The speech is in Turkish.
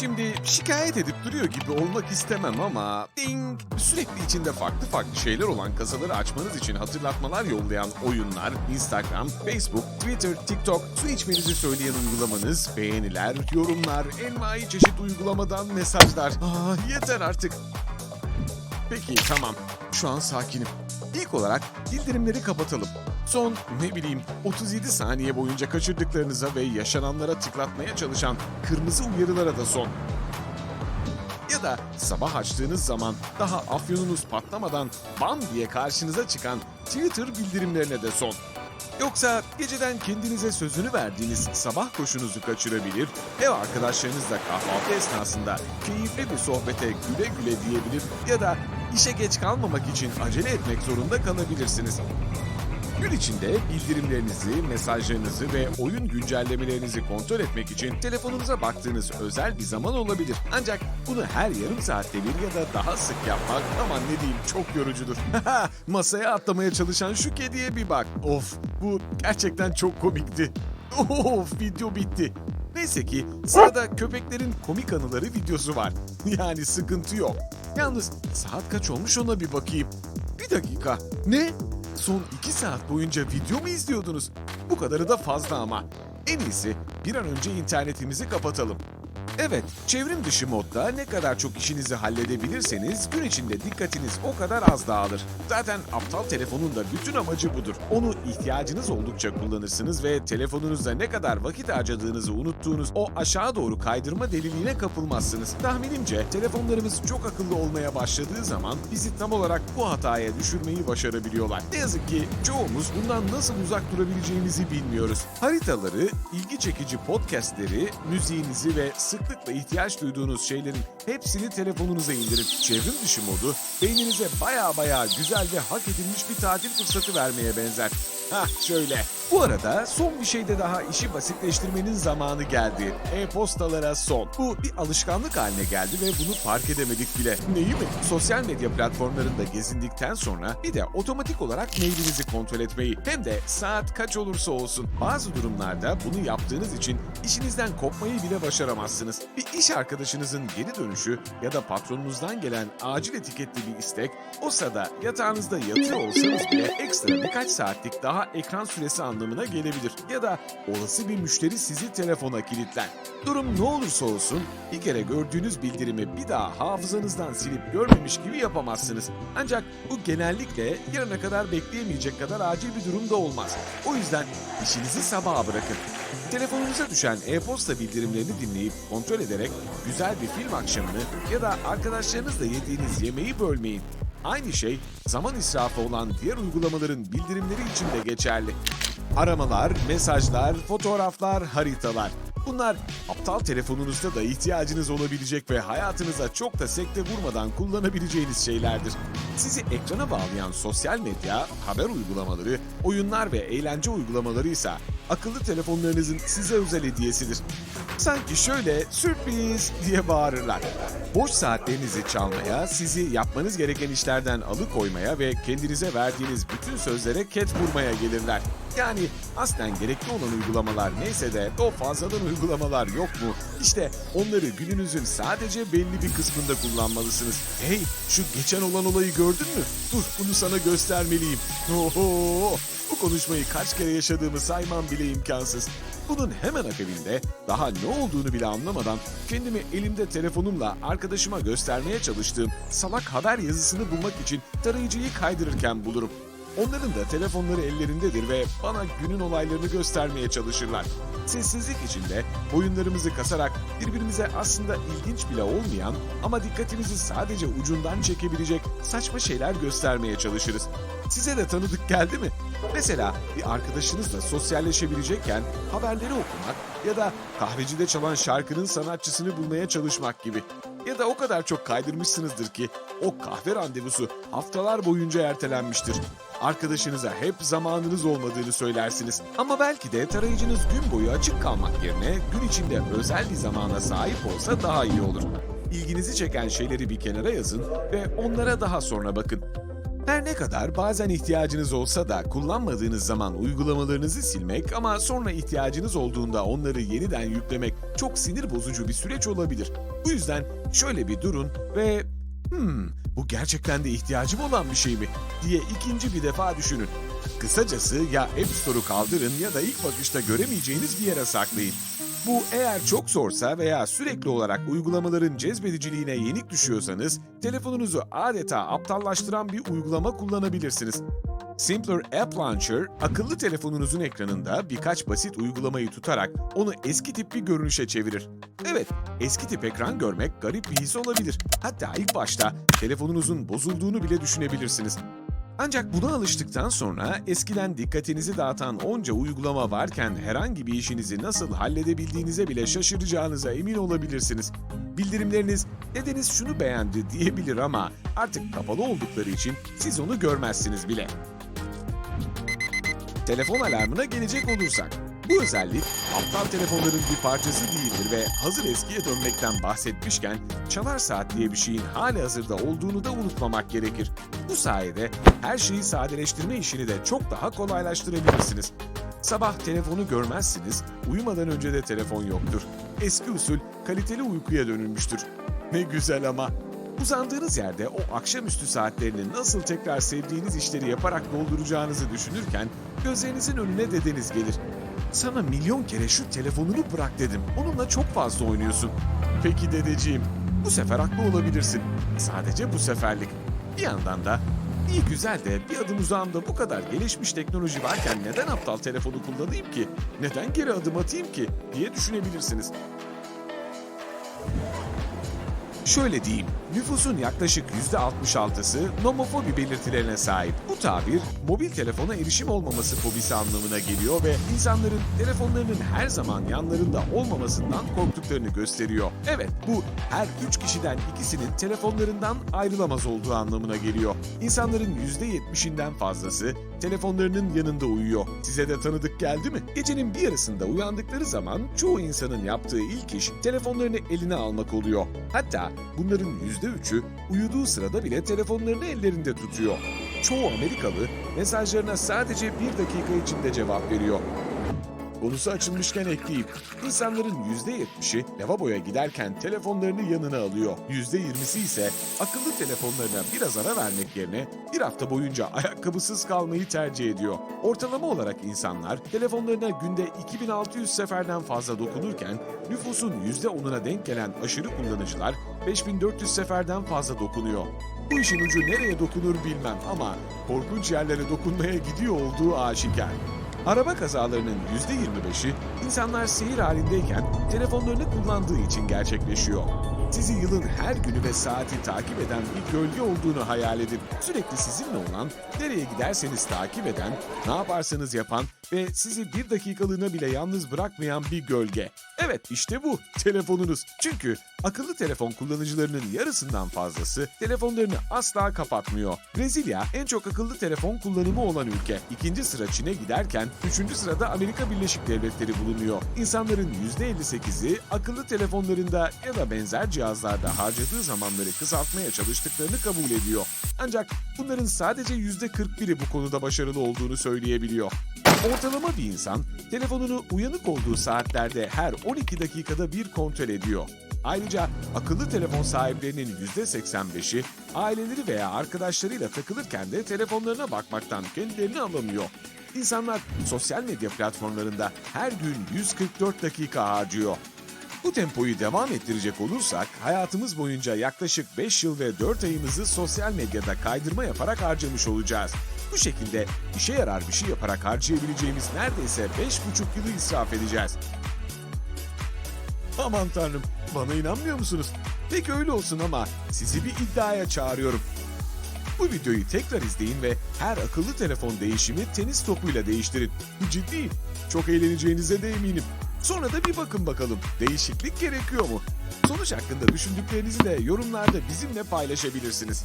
Şimdi şikayet edip duruyor gibi olmak istemem ama ding sürekli içinde farklı farklı şeyler olan kasaları açmanız için hatırlatmalar yollayan oyunlar, Instagram, Facebook, Twitter, TikTok, su içmenizi söyleyen uygulamanız, beğeniler, yorumlar, envai çeşit uygulamadan mesajlar. Ah yeter artık. Peki tamam. Şu an sakinim. İlk olarak bildirimleri kapatalım. Son ne bileyim 37 saniye boyunca kaçırdıklarınıza ve yaşananlara tıklatmaya çalışan kırmızı uyarılara da son. Ya da sabah açtığınız zaman daha afyonunuz patlamadan bam diye karşınıza çıkan Twitter bildirimlerine de son. Yoksa geceden kendinize sözünü verdiğiniz sabah koşunuzu kaçırabilir, ev arkadaşlarınızla kahvaltı esnasında keyifli bir sohbete güle güle diyebilir ya da işe geç kalmamak için acele etmek zorunda kalabilirsiniz. Gün içinde bildirimlerinizi, mesajlarınızı ve oyun güncellemelerinizi kontrol etmek için telefonunuza baktığınız özel bir zaman olabilir. Ancak bunu her yarım saatte bir ya da daha sık yapmak aman ne diyeyim çok yorucudur. Masaya atlamaya çalışan şu kediye bir bak. Of bu gerçekten çok komikti. Of video bitti. Neyse ki sırada köpeklerin komik anıları videosu var. Yani sıkıntı yok. Yalnız saat kaç olmuş ona bir bakayım. Bir dakika. Ne? Son iki saat boyunca video mu izliyordunuz? Bu kadarı da fazla ama. En iyisi bir an önce internetimizi kapatalım. Evet, çevrim dışı modda ne kadar çok işinizi halledebilirseniz gün içinde dikkatiniz o kadar az dağılır. Zaten aptal telefonun da bütün amacı budur. Onu ihtiyacınız oldukça kullanırsınız ve telefonunuzda ne kadar vakit harcadığınızı unuttuğunuz o aşağı doğru kaydırma deliliğine kapılmazsınız. Tahminimce telefonlarımız çok akıllı olmaya başladığı zaman bizi tam olarak bu hataya düşürmeyi başarabiliyorlar. Ne yazık ki çoğumuz bundan nasıl uzak durabileceğimizi bilmiyoruz. Haritaları, ilgi çekici podcastleri, müziğinizi ve sıklıkla ihtiyaç duyduğunuz şeylerin hepsini telefonunuza indirin. Çevrim dışı modu beyninize baya baya güzel ve hak edilmiş bir tatil fırsatı vermeye benzer. Hah şöyle. Bu arada son bir şeyde daha işi basitleştirmenin zamanı geldi. E-postalara son. Bu bir alışkanlık haline geldi ve bunu fark edemedik bile. Neyi mi? Sosyal medya platformlarında gezindikten sonra bir de otomatik olarak mailinizi kontrol etmeyi hem de saat kaç olursa olsun. Bazı durumlarda bunu yaptığınız için işinizden kopmayı bile başaramazsınız. Bir iş arkadaşınızın geri dönüşü ya da patronunuzdan gelen acil etiketli bir istek o sırada yatağınızda yatıyor olsanız bile ekstra birkaç saatlik daha ekran süresi anlamına gelebilir. Ya da olası bir müşteri sizi telefona kilitler. Durum ne olursa olsun bir kere gördüğünüz bildirimi bir daha hafızanızdan silip görmemiş gibi yapamazsınız. Ancak bu genellikle yarına kadar bekleyemeyecek kadar acil bir durum da olmaz. O yüzden işinizi sabaha bırakın. Telefonunuza düşen e-posta bildirimlerini dinleyip kontrol ederek güzel bir film akşamını ya da arkadaşlarınızla yediğiniz yemeği bölmeyin. Aynı şey zaman israfı olan diğer uygulamaların bildirimleri için de geçerli. Aramalar, mesajlar, fotoğraflar, haritalar. Bunlar aptal telefonunuzda da ihtiyacınız olabilecek ve hayatınıza çok da sekte vurmadan kullanabileceğiniz şeylerdir. Sizi ekrana bağlayan sosyal medya, haber uygulamaları, oyunlar ve eğlence uygulamaları ise akıllı telefonlarınızın size özel hediyesidir. Sanki şöyle sürpriz diye bağırırlar. Boş saatlerinizi çalmaya, sizi yapmanız gereken işlerden alıkoymaya ve kendinize verdiğiniz bütün sözlere ket vurmaya gelirler. Yani aslen gerekli olan uygulamalar neyse de o fazladan uygulamalar yok mu? İşte onları gününüzün sadece belli bir kısmında kullanmalısınız. Hey şu geçen olan olayı gördün mü? Dur bunu sana göstermeliyim. Oho! Konuşmayı kaç kere yaşadığımı saymam bile imkansız. Bunun hemen akabinde daha ne olduğunu bile anlamadan kendimi elimde telefonumla arkadaşıma göstermeye çalıştığım salak haber yazısını bulmak için tarayıcıyı kaydırırken bulurum. Onların da telefonları ellerindedir ve bana günün olaylarını göstermeye çalışırlar. Sessizlik içinde oyunlarımızı kasarak birbirimize aslında ilginç bile olmayan ama dikkatimizi sadece ucundan çekebilecek saçma şeyler göstermeye çalışırız. Size de tanıdık geldi mi? Mesela bir arkadaşınızla sosyalleşebilecekken haberleri okumak ya da kahvecide çalan şarkının sanatçısını bulmaya çalışmak gibi. Ya da o kadar çok kaydırmışsınızdır ki o kahve randevusu haftalar boyunca ertelenmiştir. Arkadaşınıza hep zamanınız olmadığını söylersiniz. Ama belki de tarayıcınız gün boyu açık kalmak yerine gün içinde özel bir zamana sahip olsa daha iyi olur. İlginizi çeken şeyleri bir kenara yazın ve onlara daha sonra bakın. Her ne kadar bazen ihtiyacınız olsa da kullanmadığınız zaman uygulamalarınızı silmek ama sonra ihtiyacınız olduğunda onları yeniden yüklemek çok sinir bozucu bir süreç olabilir. Bu yüzden şöyle bir durun ve hmm bu gerçekten de ihtiyacım olan bir şey mi diye ikinci bir defa düşünün. Kısacası ya App Store'u kaldırın ya da ilk bakışta göremeyeceğiniz bir yere saklayın. Bu eğer çok zorsa veya sürekli olarak uygulamaların cezbediciliğine yenik düşüyorsanız telefonunuzu adeta aptallaştıran bir uygulama kullanabilirsiniz. Simpler App Launcher, akıllı telefonunuzun ekranında birkaç basit uygulamayı tutarak onu eski tip bir görünüşe çevirir. Evet, eski tip ekran görmek garip bir his olabilir. Hatta ilk başta telefonunuzun bozulduğunu bile düşünebilirsiniz. Ancak buna alıştıktan sonra eskiden dikkatinizi dağıtan onca uygulama varken herhangi bir işinizi nasıl halledebildiğinize bile şaşıracağınıza emin olabilirsiniz. Bildirimleriniz dedeniz şunu beğendi diyebilir ama artık kapalı oldukları için siz onu görmezsiniz bile. Telefon alarmına gelecek olursak, bu özellik aptal telefonların bir parçası değildir ve hazır eskiye dönmekten bahsetmişken çalar saat diye bir şeyin hali hazırda olduğunu da unutmamak gerekir. Bu sayede her şeyi sadeleştirme işini de çok daha kolaylaştırabilirsiniz. Sabah telefonu görmezsiniz, uyumadan önce de telefon yoktur. Eski usul kaliteli uykuya dönülmüştür. Ne güzel ama. Uzandığınız yerde o akşamüstü saatlerini nasıl tekrar sevdiğiniz işleri yaparak dolduracağınızı düşünürken gözlerinizin önüne dedeniz gelir. Sana milyon kere şu telefonunu bırak dedim. Onunla çok fazla oynuyorsun. Peki dedeciğim, bu sefer haklı olabilirsin. Sadece bu seferlik. Bir yandan da iyi güzel de bir adım uzağımda bu kadar gelişmiş teknoloji varken neden aptal telefonu kullanayım ki? Neden geri adım atayım ki? diye düşünebilirsiniz. Şöyle diyeyim, nüfusun yaklaşık %66'sı nomofobi belirtilerine sahip. Bu tabir, mobil telefona erişim olmaması fobisi anlamına geliyor ve insanların telefonlarının her zaman yanlarında olmamasından korktuklarını gösteriyor. Evet, bu her üç kişiden ikisinin telefonlarından ayrılamaz olduğu anlamına geliyor. İnsanların %70'inden fazlası telefonlarının yanında uyuyor. Size de tanıdık geldi mi? Gecenin bir yarısında uyandıkları zaman çoğu insanın yaptığı ilk iş telefonlarını eline almak oluyor. Hatta bunların %3'ü uyuduğu sırada bile telefonlarını ellerinde tutuyor. Çoğu Amerikalı mesajlarına sadece bir dakika içinde cevap veriyor. Konusu açılmışken ekleyeyim. İnsanların %70'i lavaboya giderken telefonlarını yanına alıyor. %20'si ise akıllı telefonlarına biraz ara vermek yerine bir hafta boyunca ayakkabısız kalmayı tercih ediyor. Ortalama olarak insanlar telefonlarına günde 2600 seferden fazla dokunurken nüfusun %10'una denk gelen aşırı kullanıcılar 5400 seferden fazla dokunuyor. Bu işin ucu nereye dokunur bilmem ama korkunç yerlere dokunmaya gidiyor olduğu aşikar. Araba kazalarının %25'i insanlar seyir halindeyken telefonlarını kullandığı için gerçekleşiyor. Sizi yılın her günü ve saati takip eden bir gölge olduğunu hayal edin. Sürekli sizinle olan, nereye giderseniz takip eden, ne yaparsanız yapan ve sizi bir dakikalığına bile yalnız bırakmayan bir gölge. Evet işte bu telefonunuz. Çünkü akıllı telefon kullanıcılarının yarısından fazlası telefonlarını asla kapatmıyor. Brezilya en çok akıllı telefon kullanımı olan ülke. İkinci sıra Çin'e giderken üçüncü sırada Amerika Birleşik Devletleri bulunuyor. İnsanların %58'i akıllı telefonlarında ya da benzer cihazlarda harcadığı zamanları kısaltmaya çalıştıklarını kabul ediyor. Ancak bunların sadece %41'i bu konuda başarılı olduğunu söyleyebiliyor. Ortalama bir insan telefonunu uyanık olduğu saatlerde her 12 dakikada bir kontrol ediyor. Ayrıca akıllı telefon sahiplerinin %85'i aileleri veya arkadaşlarıyla takılırken de telefonlarına bakmaktan kendilerini alamıyor. İnsanlar sosyal medya platformlarında her gün 144 dakika harcıyor. Bu tempoyu devam ettirecek olursak hayatımız boyunca yaklaşık 5 yıl ve 4 ayımızı sosyal medyada kaydırma yaparak harcamış olacağız. Bu şekilde işe yarar bir şey yaparak harcayabileceğimiz neredeyse 5,5 yılı israf edeceğiz. Aman tanrım, bana inanmıyor musunuz? Peki öyle olsun ama sizi bir iddiaya çağırıyorum. Bu videoyu tekrar izleyin ve her akıllı telefon değişimi tenis topuyla değiştirin. Ciddiyim. Çok eğleneceğinize de eminim. Sonra da bir bakın bakalım değişiklik gerekiyor mu? Sonuç hakkında düşündüklerinizi de yorumlarda bizimle paylaşabilirsiniz.